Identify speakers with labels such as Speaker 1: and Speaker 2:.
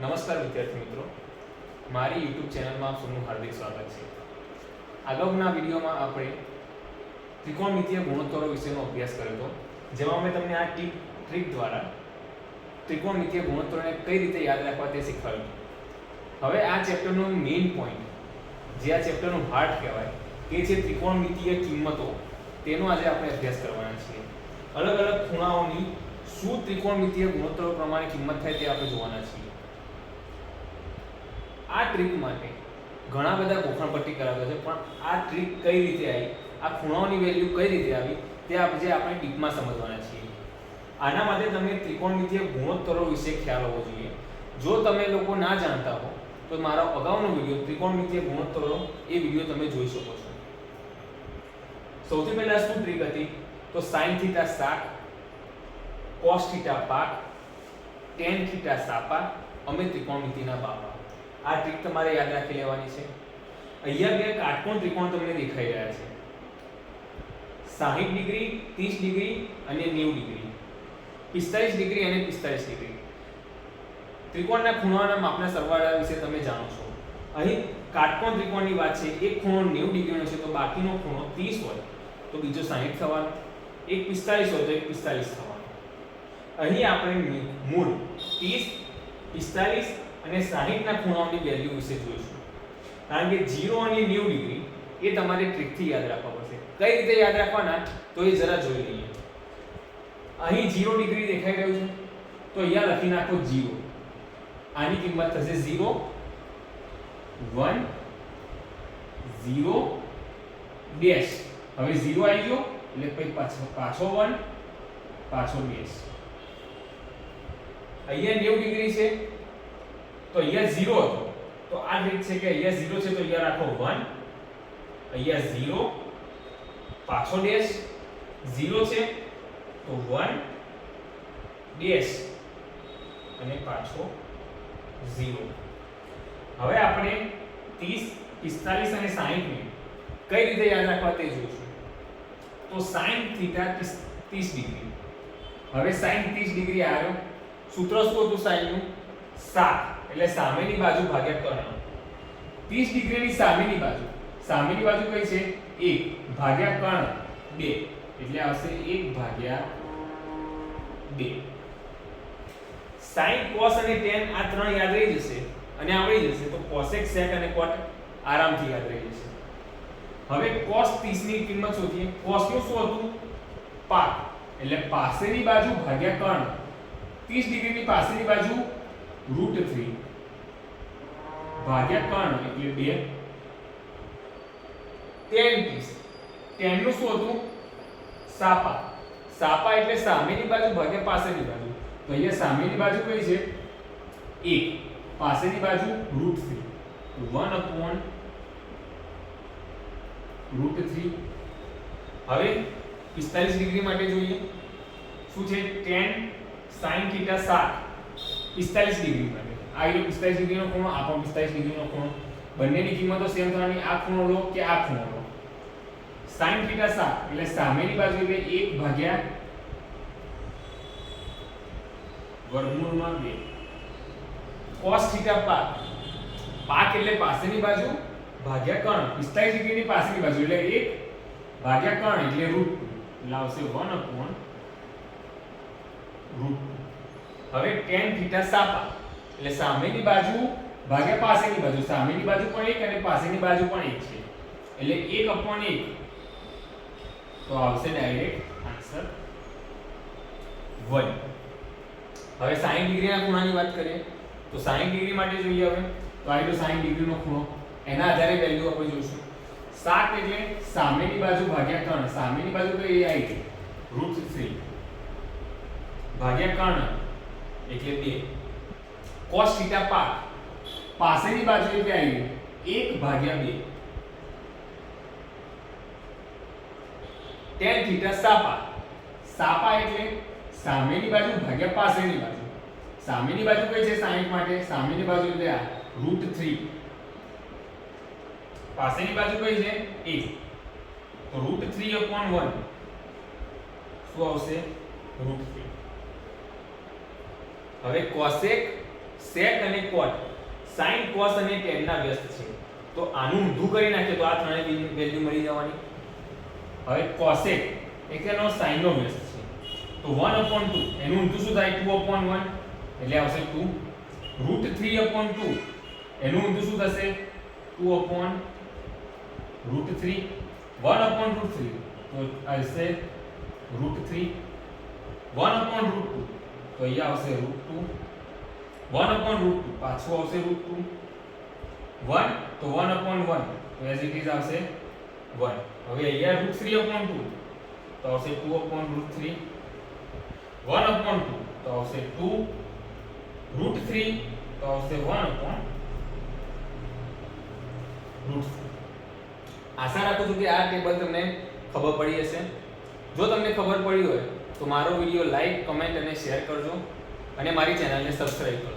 Speaker 1: નમસ્કાર વિદ્યાર્થી મિત્રો. મારી યુટ્યુબ ચેનલમાં આપ હાર્દિક સ્વાગત છે. અગાઉના વિડીયોમાં આપણે ત્રિકોણમિતીય ગુણોત્તરો વિશેનો અભ્યાસ કર્યો હતો, જેમાં મેં તમને આ ટીપ ટ્રીક દ્વારા ત્રિકોણમિતીય ગુણોત્તરોને કઈ રીતે યાદ રાખવા તે શીખવાડ્યું હવે આ ચેપ્ટરનો મેઇન પોઈન્ટ જે આ ચેપ્ટરનું હાર્ટ કહેવાય તે છે ત્રિકોણમિતીય કિંમતો, તેનો આજે આપણે અભ્યાસ કરવાના છીએ. અલગ અલગ ખૂણાઓની શું ત્રિકોણમિતીય ગુણોત્તરો પ્રમાણે કિંમત થાય તે આપણે જોવાના છીએ. આ ટ્રીક માટે ઘણા બધા ગોખણપટ્ટી કરાવ્યા છે, પણ આ ટ્રીક કઈ રીતે આવી? આ ખૂણાઓની વેલ્યુ કઈ રીતે આવી? તે આજે આપણે ડીપમાં સમજવાના છીએ. આના માટે તમને ત્રિકોણમિતિય ગુણોત્તરો વિશે ખ્યાલ હોવો જોઈએ. જો તમે લોકો ના જાણતા હો, તો મારો અગાઉનો વીડિયો ત્રિકોણમિતિય ગુણોત્તરો એ વીડિયો તમે જોઈ શકો છો. સૌથી પહેલા શું ટ્રીક હતી? તો sin થીટા સાત કોસ થીટા પાક ટેન થીટા સાપા અમે ત્રિકોણમિતિના બાપા આ ટ્રીક તમારે યાદ રાખી લેવાની છે. અહીંયા બે કાટકોણ ત્રિકોણ તમને દેખાઈ રહ્યા છે. 60 ડિગ્રી 30 ડિગ્રી અને 90 ડિગ્રી. 45 ડિગ્રી અને 45 ડિગ્રી. ત્રિકોણના ખૂણાના માપના સરવાળા વિશે તમે જાણો છો. અહીં કાટકોણ ત્રિકોણની વાત છે, એક ખૂણો 90 ડિગ્રીનો છે, તો બાકીનો ખૂણો 30 હોય, તો બીજો 60 થવાનો. એક 45 હોય, તો એક 45 થવાનો. અહીં આપણે મૂળ 30 45 અને 60 ના ખૂણાઓની વેલ્યુ વિશે જોઈશું. કારણ કે 0 અને 90 ડિગ્રી એ તમારે ટ્રીકથી યાદ રાખવા પડશે. કઈ રીતે યાદ રાખવાના? તો એ જરા જોઈ લઈએ. અહીં 0 ડિગ્રી દેખાઈ રહ્યું છે. તો અહીંયા લખી નાખો 0 આની કિંમત થશે 0 1 0 ડેશ હવે 0 આવી ગયો, એટલે પછી પાછો પાછો 1 પાછો ડેશ અહીંયા 90 ડિગ્રી છે. તો અહીંયા 0 હતો. તો આ રીત છે કે અહીંયા 0 છે, તો અહીંયા રાખો 1 અહીંયા 0 પાછો ડેશ 0 છે, તો 1 ડેશ અને પાછો 0 હવે આપણે 30 45 અને 60 ને કઈ રીતે યાદ રાખવા તે જોઈશું. તો sin θ 30 ડિગ્રી. હવે sin 30 ડિગ્રી આવ્યો. સૂત્ર શું હતું sin નું 7 એટલે સામેની બાજુ ભાગ્યા કર્ણ 30 ડિગ્રીની સામેની બાજુ. સામેની બાજુ કઈ છે? 1 ભાગ્યા કર્ણ 2 એટલે આવશે 1 ભાગ્યા 2 sin cos અને tan આ ત્રણ યાદ રહી જશે અને આવડી જશે. તો cosec sec અને cot આરામથી યાદ રહી જશે. હવે cos 30 ની કિંમત શોધીએ. cos નું શું હતું પાક. એટલે પાસેની બાજુ ભાગ્યા કર્ણ 30 ડિગ્રીની પાસેની બાજુ રૂટ 3 ભાગ્યા કર્ણ એટલે 2 tan 30 tan નું શું હતું? સાપા. સાપા એટલે સામેની બાજુ ભાગ્યા પાસેની બાજુ. તો અહીંયા સામેની બાજુ કઈ છે? 1 પાસેની બાજુ રૂટ 3 1 upon રૂટ 3 હવે 45 ડિગ્રી માટે જોઈએ. શું છે? tan sin થીટા 7 45 ડિગ્રી માટે. આ રહ્યો 45 ડિગ્રીનો ખૂણો, આ પણ 45 ડિગ્રીનો ખૂણો. બંનેની કિંમતો સેમ થવાની આ ખૂણો લો કે આ ખૂણો લો. sin થીટા સા એટલે સામેની બાજુ એટલે 1 ભાગ્યા વર્ગમૂળમાં 2 cos થીટા પાક. પાક એટલે પાસેની બાજુ ભાગ્યા કર્ણ 45 ડિગ્રીની પાસેની બાજુ એટલે 1 ભાગ્યા કર્ણ એટલે રૂટ એટલે આવશે 1 upon રૂટ હવે tan થીટા સાપા એટલે સામેની બાજુ ભાગ્યા પાસેની બાજુ, સામેની બાજુ પણ 1 અને પાસેની બાજુ પણ 1 છે. એટલે 1 અપોન 1 તો આવશે ડાયરેક્ટ આન્સર 1 હવે 60 ડિગ્રીના ખૂણાની વાત કરીએ, તો 60 ડિગ્રી માટે જોઈએ હવે, તો આ તો 60 ડિગ્રીનો ખૂણો. એના આધારે વેલ્યુ આપણે જોઈશું 7 એટલે સામેની બાજુ ભાગ્યા કર્ણ સામેની બાજુ તો એ આવી ગઈ. 3 ભાગ્યા કર્ણ એટલે 2 cos થીટા પાક પાસેની બાજુ એટલે આવી એક 1 ભાગ્યા બે. tan થીટા સાપા સાપા એટલે? સામેની બાજુ ભાગ્યા પાસેની બાજુ. સામેની બાજુ કઈ છે 60 માટે? સામેની બાજુ એટલે આ રૂટ થ્રી પાસેની બાજુ કઈ છે? એ રૂટ થ્રી અપોન વન શું આવશે? રૂટ થ્રી હવે cosec sec અને કોટ સાઇન કોસ અને tan ના વ્યસ્ત છે. તો આનું ઊંધું કરી નાખીએ તો આ ત્રણેય વેલ્યુ મળી જવાની. હવે કોસેક એટલે કેનો sin નો વ્યસ્ત છે. તો 1 upon 2 એનું ઊંધું શું થાય? 2 upon 1 એટલે આવશે 2 રૂટ 3 upon 2 એનું ઊંધું શું થશે? 2 upon root 3 1 upon રૂટ 3 તો આવશે રૂટ 3 1 upon root 2 તો અહીંયા આવશે રૂટ 2 1 upon root 2 પાછું આવશે root 2 1 તો 1 upon 1 તો એઝ ઇટ ઇઝ આવશે 1 હવે અહીંયા root 3 upon 2 તો આવશે 2 upon root 3 1 upon 2 તો આવશે 2 root 3 તો આવશે 1 upon root 3 આશા રાખું છું કે આ ટેબલ તમને ખબર પડી હશે જો તમને ખબર પડી હોય તો મારો વીડિયો લાઈક કમેન્ટ અને શેર કરજો અને મારી ચેનલને સબસ્ક્રાઇબ કરજો